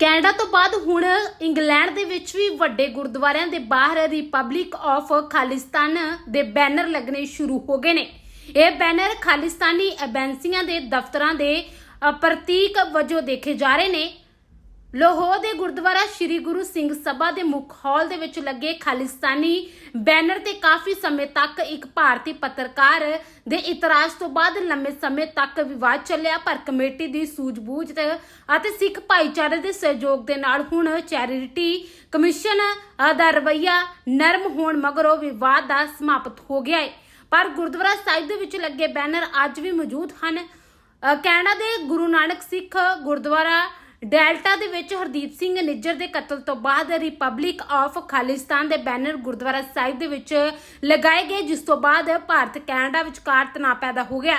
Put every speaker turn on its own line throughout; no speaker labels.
Canada ਤੋਂ ਬਾਅਦ ਹੁਣ ਇੰਗਲੈਂਡ ਦੇ ਵਿੱਚ ਵੀ ਵੱਡੇ ਗੁਰਦੁਆਰਿਆਂ ਦੇ ਬਾਹਰ ਰਿਪਬਲਿਕ ਆਫ ਖਾਲਿਸਤਾਨ ਦੇ ਬੈਨਰ ਲੱਗਣੇ ਸ਼ੁਰੂ ਹੋ ਗਏ ਨੇ। ਇਹ ਬੈਨਰ ਖਾਲਿਸਤਾਨੀ ਏਜੰਸੀਆਂ ਦੇ ਦਫ਼ਤਰਾਂ ਦੇ ਪ੍ਰਤੀਕ ਵਜੋਂ ਦੇਖੇ ਜਾ ਰਹੇ ਨੇ। ਲਾਹੌਰ ਦੇ ਗੁਰਦੁਆਰਾ ਸ੍ਰੀ ਗੁਰੂ ਸਿੰਘ ਸਭਾ ਦੇ ਮੁੱਖ ਹਾਲ ਦੇ ਵਿੱਚ ਲੱਗੇ ਖਾਲਿਸਤਾਨੀ ਬੈਨਰ ਤੇ ਕਾਫੀ ਸਮੇਂ ਤੱਕ ਇੱਕ ਭਾਰਤੀ ਪੱਤਰਕਾਰ ਦੇ ਇਤਰਾਜ਼ ਤੋਂ ਬਾਅਦ ਲੰਮੇ ਸਮੇਂ ਤੱਕ ਵਿਵਾਦ ਚੱਲਿਆ, ਪਰ ਕਮੇਟੀ ਦੀ ਸੂਝ-ਬੂਝ ਅਤੇ ਸਿੱਖ ਭਾਈਚਾਰੇ ਦੇ ਸਹਿਯੋਗ ਦੇ ਨਾਲ ਹੁਣ ਚੈਰਿਟੀ ਕਮਿਸ਼ਨ ਦਾ ਰਵੱਈਆ ਨਰਮ ਹੋਣ ਮਗਰੋਂ ਵਿਵਾਦ ਦਾ ਸਮਾਪਤ ਹੋ ਗਿਆ ਹੈ। ਪਰ ਗੁਰਦੁਆਰਾ ਸਾਹਿਬ ਦੇ ਵਿੱਚ ਲੱਗੇ ਬੈਨਰ ਅੱਜ ਵੀ ਮੌਜੂਦ ਹਨ। ਕੈਨੇਡਾ ਦੇ ਗੁਰੂ ਨਾਨਕ ਸਿੱਖ ਗੁਰਦੁਆਰਾ ਡੈਲਟਾ ਦੇ ਵਿੱਚ ਹਰਦੀਪ ਸਿੰਘ ਨਿੱਜਰ ਦੇ ਕਤਲ ਤੋਂ ਬਾਅਦ ਰਿਪਬਲਿਕ ਆਫ ਖਾਲਿਸਤਾਨ ਦੇ ਬੈਨਰ ਗੁਰਦੁਆਰਾ ਸਾਹਿਬ ਦੇ ਵਿੱਚ ਲਗਾਏ ਗਏ ਜਿਸ ਤੋਂ ਬਾਅਦ ਭਾਰਤ ਕੈਨੇਡਾ ਵਿਚਕਾਰ ਤਣਾਅ ਪੈਦਾ ਹੋ ਗਿਆ।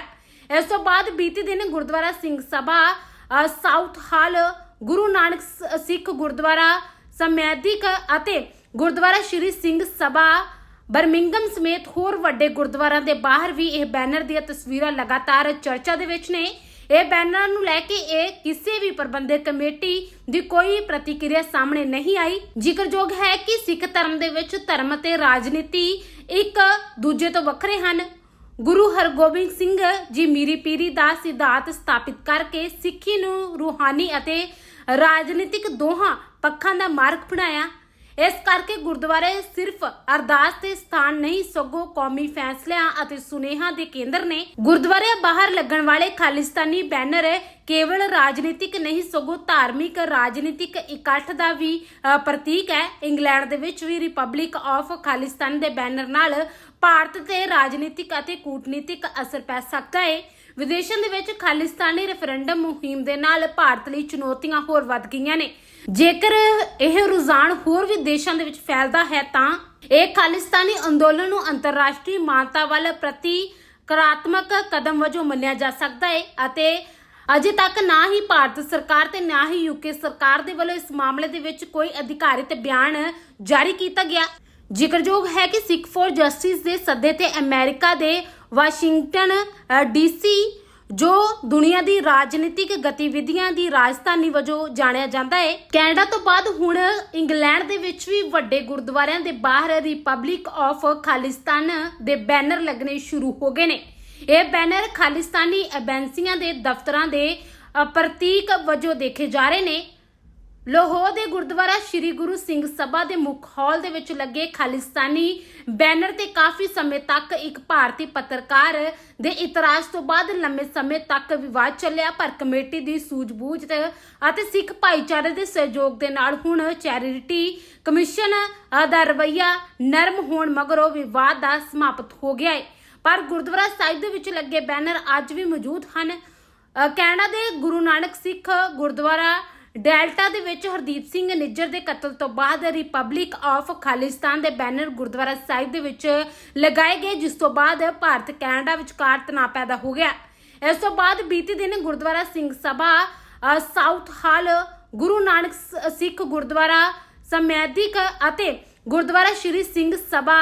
ਇਸ ਤੋਂ ਬਾਅਦ ਬੀਤੀ ਦਿਨ ਗੁਰਦੁਆਰਾ ਸਿੰਘ ਸਭਾ ਅ, Southall Guru Nanak Sikh Gurdwara Smethwick ਅਤੇ ਗੁਰਦੁਆਰਾ ਸ਼੍ਰੀ ਸਿੰਘ ਸਭਾ ਬਰਮਿੰਗਮ ਸਮੇਤ ਹੋਰ ਵੱਡੇ ਗੁਰਦੁਆਰਿਆਂ ਦੇ ਬਾਹਰ ਵੀ ਇਹ ਬੈਨਰ ਦੀਆਂ ਤਸਵੀਰਾਂ ਲਗਾਤਾਰ ਚਰਚਾ ਦੇ ਵਿੱਚ ਨੇ। ਇਹ ਬੈਨਰ ਨੂੰ ਲੈ ਕੇ ਇਹ ਕਿਸੇ ਵੀ ਪ੍ਰਬੰਧਕ ਕਮੇਟੀ ਦੀ ਕੋਈ ਪ੍ਰਤੀਕਿਰਿਆ ਸਾਹਮਣੇ ਨਹੀਂ ਆਈ। ਜ਼ਿਕਰਯੋਗ ਹੈ ਕਿ ਸਿੱਖ ਧਰਮ ਦੇ ਵਿੱਚ ਧਰਮ ਅਤੇ ਰਾਜਨੀਤੀ ਇੱਕ ਦੂਜੇ ਤੋਂ ਵੱਖਰੇ ਹਨ। ਗੁਰੂ ਹਰਗੋਬਿੰਦ ਸਿੰਘ ਜੀ ਮੀਰੀ ਪੀਰੀ ਦਾ ਸਿਧਾਂਤ ਸਥਾਪਿਤ ਕਰਕੇ ਸਿੱਖੀ ਨੂੰ ਰੂਹਾਨੀ ਅਤੇ ਰਾਜਨੀਤਿਕ ਦੋਹਾਂ ਪੱਖਾਂ ਦਾ ਮਾਰਗ ਬਣਾਇਆ। ਇਸ ਕਰਕੇ ਗੁਰਦੁਆਰੇ ਸਿਰਫ ਅਰਦਾਸ ਦੇ ਸਥਾਨ ਨਹੀਂ, ਸਗੋਂ ਕੌਮੀ ਫੈਸਲਿਆਂ ਅਤੇ ਸੁਨੇਹਾਂ ਦੇ ਕੇਂਦਰ ਨੇ ਗੁਰਦੁਆਰੇ ਬਾਹਰ ਲੱਗਣ ਵਾਲੇ ਖਾਲਿਸਤਾਨੀ ਬੈਨਰ ਕੇਵਲ ਰਾਜਨੀਤਿਕ ਨਹੀਂ, ਸਗੋਂ ਧਾਰਮਿਕ, ਰਾਜਨੀਤਿਕ ਇਕੱਠ ਦਾ ਵੀ ਪ੍ਰਤੀਕ ਹੈ। ਇੰਗਲੈਂਡ ਦੇ ਵਿੱਚ ਵੀ ਰਿਪਬਲਿਕ ਆਫ ਖਾਲਿਸਤਾਨ ਦੇ ਬੈਨਰ ਨਾਲ ਭਾਰਤ ਤੇ ਰਾਜਨੀਤਿਕ ਅਤੇ ਕੂਟਨੀਤਿਕ ਅਸਰ ਪੈ ਸਕਦਾ ਹੈ ਵਿਦੇਸ਼ਾਂ ਦੇ ਵਿੱਚ ਖਾਲਿਸਤਾਨੀ ਰੈਫਰੈਂਡਮ ਮੁਹਿੰਮ ਦੇ ਨਾਲ ਭਾਰਤ ਲਈ ਚੁਣੌਤੀਆਂ ਹੋਰ ਵੱਧ ਗਈਆਂ ਨੇ। ਜੇਕਰ ਇਹ ਰੁਝਾਨ ਹੋਰ ਵੀ ਦੇਸ਼ਾਂ ਦੇ ਵਿੱਚ ਫੈਲਦਾ ਹੈ ਤਾਂ ਇਹ ਖਾਲਿਸਤਾਨੀ ਅੰਦੋਲਨ ਨੂੰ ਅੰਤਰਰਾਸ਼ਟਰੀ ਮਾਨਤਾ ਵੱਲ ਪ੍ਰਤੀਕਾਰਾਤਮਕ ਕਦਮ ਵਜੋਂ ਮੰਨਿਆ ਜਾ ਸਕਦਾ ਹੈ ਅਤੇ ਅਜੇ ਤੱਕ ਨਾ ਹੀ ਭਾਰਤ ਸਰਕਾਰ ਤੇ ਨਾ ਹੀ ਯੂਕੇ ਸਰਕਾਰ ਦੇ ਵੱਲੋਂ ਇਸ ਮਾਮਲੇ ਦੇ ਵਿੱਚ ਕੋਈ ਅਧਿਕਾਰਿਤ ਬਿਆਨ ਜਾਰੀ ਕੀਤਾ ਗਿਆ। ਜ਼ਿਕਰਯੋਗ ਹੈ ਕਿ ਸਿੱਖ ਫੋਰ ਜਸਟਿਸ ਦੇ ਸੱਦੇ ਤੇ ਅਮਰੀਕਾ ਦੇ ਵਾਸ਼ਿੰਗਟਨ ਡੀਸੀ ਜੋ ਦੁਨੀਆ ਦੀ ਰਾਜਨੀਤਿਕ ਗਤੀਵਿਧੀਆਂ ਦੀ ਰਾਜਧਾਨੀ ਵਜੋਂ ਜਾਣਿਆ ਜਾਂਦਾ ਹੈ। ਕੈਨੇਡਾ ਤੋਂ ਬਾਅਦ ਹੁਣ ਇੰਗਲੈਂਡ ਦੇ ਵਿੱਚ ਵੀ ਵੱਡੇ ਗੁਰਦੁਆਰਿਆਂ ਦੇ ਬਾਹਰ ਰਿਪਬਲਿਕ ਆਫ ਖਾਲਿਸਤਾਨ ਦੇ ਬੈਨਰ ਲੱਗਣੇ ਸ਼ੁਰੂ ਹੋ ਗਏ ਨੇ। ਇਹ ਬੈਨਰ ਖਾਲਿਸਤਾਨੀ ਏਜੰਸੀਆਂ ਦੇ ਦਫ਼ਤਰਾਂ ਦੇ ਪ੍ਰਤੀਕ ਵਜੋਂ ਦੇਖੇ ਜਾ ਰਹੇ ਨੇ। ਲਾਹੌਰ ਦੇ ਗੁਰਦੁਆਰਾ ਸ੍ਰੀ ਗੁਰੂ ਸਿੰਘ ਸਭਾ ਦੇ ਮੁੱਖ ਹਾਲ ਦੇ ਵਿੱਚ ਲੱਗੇ ਖਾਲਿਸਤਾਨੀ ਬੈਨਰ ਤੇ ਕਾਫੀ ਸਮੇਂ ਤੱਕ ਇੱਕ ਭਾਰਤੀ ਪੱਤਰਕਾਰ ਦੇ ਇਤਰਾਜ਼ ਤੋਂ ਬਾਅਦ ਲੰਮੇ ਸਮੇਂ ਤੱਕ ਵਿਵਾਦ ਚੱਲਿਆ, ਪਰ ਕਮੇਟੀ ਦੀ ਸੂਝ-ਬੂਝ ਅਤੇ ਸਿੱਖ ਭਾਈਚਾਰੇ ਦੇ ਸਹਿਯੋਗ ਦੇ ਨਾਲ ਹੁਣ ਚੈਰਿਟੀ ਕਮਿਸ਼ਨ ਦਾ ਰਵੱਈਆ ਨਰਮ ਹੋਣ ਮਗਰੋਂ ਵਿਵਾਦ ਦਾ ਸਮਾਪਤ ਹੋ ਗਿਆ ਹੈ। ਪਰ ਗੁਰਦੁਆਰਾ ਸਾਹਿਬ ਦੇ ਵਿੱਚ ਲੱਗੇ ਬੈਨਰ ਅੱਜ ਵੀ ਮੌਜੂਦ ਹਨ। ਕੈਨੇਡਾ ਦੇ ਗੁਰੂ ਨਾਨਕ ਸਿੱਖ ਗੁਰਦੁਆਰਾ ਡੈਲਟਾ ਦੇ ਵਿੱਚ ਹਰਦੀਪ ਸਿੰਘ ਨਿੱਜਰ ਦੇ ਕਤਲ ਤੋਂ ਬਾਅਦ ਰਿਪਬਲਿਕ ਆਫ ਖਾਲਿਸਤਾਨ ਦੇ ਬੈਨਰ ਗੁਰਦੁਆਰਾ ਸਾਹਿਬ ਦੇ ਵਿੱਚ ਲਗਾਏ ਗਏ, ਜਿਸ ਤੋਂ ਬਾਅਦ ਭਾਰਤ ਕੈਨੇਡਾ ਵਿਚਕਾਰ ਤਣਾਅ ਪੈਦਾ ਹੋ ਗਿਆ। ਇਸ ਤੋਂ ਬਾਅਦ ਬੀਤੀ ਦਿਨ Gurdwara Singh Sabha Southall Guru Nanak Sikh Gurdwara Smethwick ਅਤੇ ਗੁਰਦੁਆਰਾ ਸ਼੍ਰੀ ਸਿੰਘ ਸਭਾ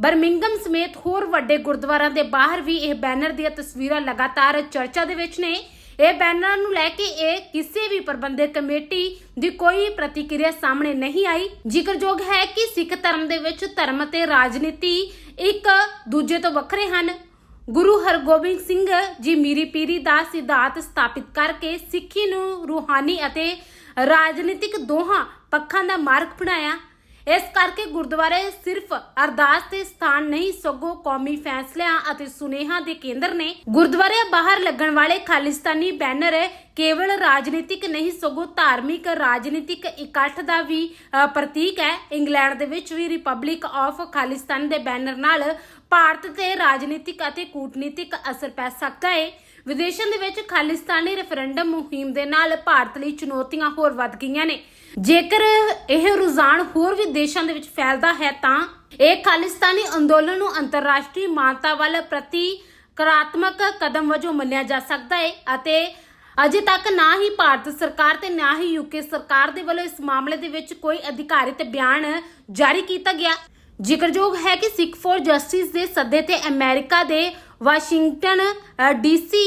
ਬਰਮਿੰਗਮ ਸਮੇਤ ਹੋਰ ਵੱਡੇ ਗੁਰਦੁਆਰਿਆਂ ਦੇ ਬਾਹਰ ਵੀ ਇਹ ਬੈਨਰ ਦੀਆਂ ਤਸਵੀਰਾਂ ਲਗਾਤਾਰ ਚਰਚਾ ਦੇ ਵਿੱਚ ਨੇ। ਇਹ ਬੈਨਰ ਨੂੰ ਲੈ ਕੇ ਇਹ ਕਿਸੇ ਵੀ ਪ੍ਰਬੰਧਕ ਕਮੇਟੀ ਦੀ ਕੋਈ ਪ੍ਰਤੀਕਿਰਿਆ ਸਾਹਮਣੇ ਨਹੀਂ ਆਈ। ਜ਼ਿਕਰਯੋਗ ਹੈ ਕਿ ਸਿੱਖ ਧਰਮ ਦੇ ਵਿੱਚ ਧਰਮ ਅਤੇ ਰਾਜਨੀਤੀ ਇੱਕ ਦੂਜੇ ਤੋਂ ਵੱਖਰੇ ਹਨ। ਗੁਰੂ ਹਰਗੋਬਿੰਦ ਸਿੰਘ ਜੀ ਮੀਰੀ ਪੀਰੀ ਦਾ ਸਿਧਾਂਤ ਸਥਾਪਿਤ ਕਰਕੇ ਸਿੱਖੀ ਨੂੰ ਰੂਹਾਨੀ ਅਤੇ ਰਾਜਨੀਤਿਕ ਦੋਹਾਂ ਪੱਖਾਂ ਦਾ ਮਾਰਗ ਬਣਾਇਆ। ਇਸ ਕਰਕੇ ਗੁਰਦੁਆਰੇ ਸਿਰਫ ਅਰਦਾਸ ਦੇ ਸਥਾਨ ਨਹੀਂ, ਸਗੋਂ ਕੌਮੀ ਫੈਸਲਿਆਂ ਅਤੇ ਸੁਨੇਹਾਂ ਦੇ ਕੇਂਦਰ ਨੇ ਗੁਰਦੁਆਰੇ ਬਾਹਰ ਲੱਗਣ ਵਾਲੇ ਖਾਲਿਸਤਾਨੀ ਬੈਨਰ ਕੇਵਲ ਰਾਜਨੀਤਿਕ ਨਹੀਂ, ਸਗੋਂ ਧਾਰਮਿਕ, ਰਾਜਨੀਤਿਕ ਇਕੱਠ ਦਾ ਵੀ ਪ੍ਰਤੀਕ ਹੈ। ਇੰਗਲੈਂਡ ਦੇ ਵਿੱਚ ਵੀ ਰਿਪਬਲਿਕ ਆਫ ਖਾਲਿਸਤਾਨ ਦੇ ਬੈਨਰ ਨਾਲ ਭਾਰਤ ਤੇ ਰਾਜਨੀਤਿਕ ਅਤੇ ਕੂਟਨੀਤਿਕ ਅਸਰ ਪੈ ਸਕਦਾ ਹੈ ਵਿਦੇਸ਼ਾਂ ਦੇ ਵਿੱਚ ਖਾਲਿਸਤਾਨੀ ਰੈਫਰੈਂਡਮ ਮੁਹਿੰਮ ਦੇ ਨਾਲ ਭਾਰਤ ਲਈ ਚੁਣੌਤੀਆਂ ਹੋਰ ਵੱਧ ਗਈਆਂ ਨੇ। ਜੇਕਰ ਇਹ ਰੁਝਾਨ ਹੋਰ ਵੀ ਦੇਸ਼ਾਂ ਦੇ ਵਿੱਚ ਫੈਲਦਾ ਹੈ ਤਾਂ ਇਹ ਖਾਲਿਸਤਾਨੀ ਅੰਦੋਲਨ ਨੂੰ ਅੰਤਰਰਾਸ਼ਟਰੀ ਮਾਨਤਾ ਵੱਲ ਪ੍ਰਤੀਕਾਰਾਤਮਕ ਕਦਮ ਵਜੋਂ ਮੰਨਿਆ ਜਾ ਸਕਦਾ ਹੈ ਅਤੇ ਅਜੇ ਤੱਕ ਨਾ ਹੀ ਭਾਰਤ ਸਰਕਾਰ ਤੇ ਨਾ ਹੀ ਯੂਕੇ ਸਰਕਾਰ ਦੇ ਵੱਲੋਂ ਇਸ ਮਾਮਲੇ ਦੇ ਵਿੱਚ ਕੋਈ ਅਧਿਕਾਰਿਤ ਬਿਆਨ ਜਾਰੀ ਕੀਤਾ ਗਿਆ। ਜ਼ਿਕਰਯੋਗ ਹੈ ਕਿ ਸਿੱਖ ਫੋਰ ਜਸਟਿਸ ਦੇ ਸੱਦੇ ਤੇ ਅਮਰੀਕਾ ਦੇ ਵਾਸ਼ਿੰਗਟਨ ਡੀਸੀ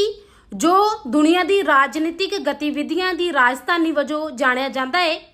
ਜੋ ਦੁਨੀਆ ਦੀ ਰਾਜਨੀਤਿਕ ਗਤੀਵਿਧੀਆਂ ਦੀ ਰਾਜਧਾਨੀ ਵਜੋਂ ਜਾਣਿਆ ਜਾਂਦਾ ਹੈ।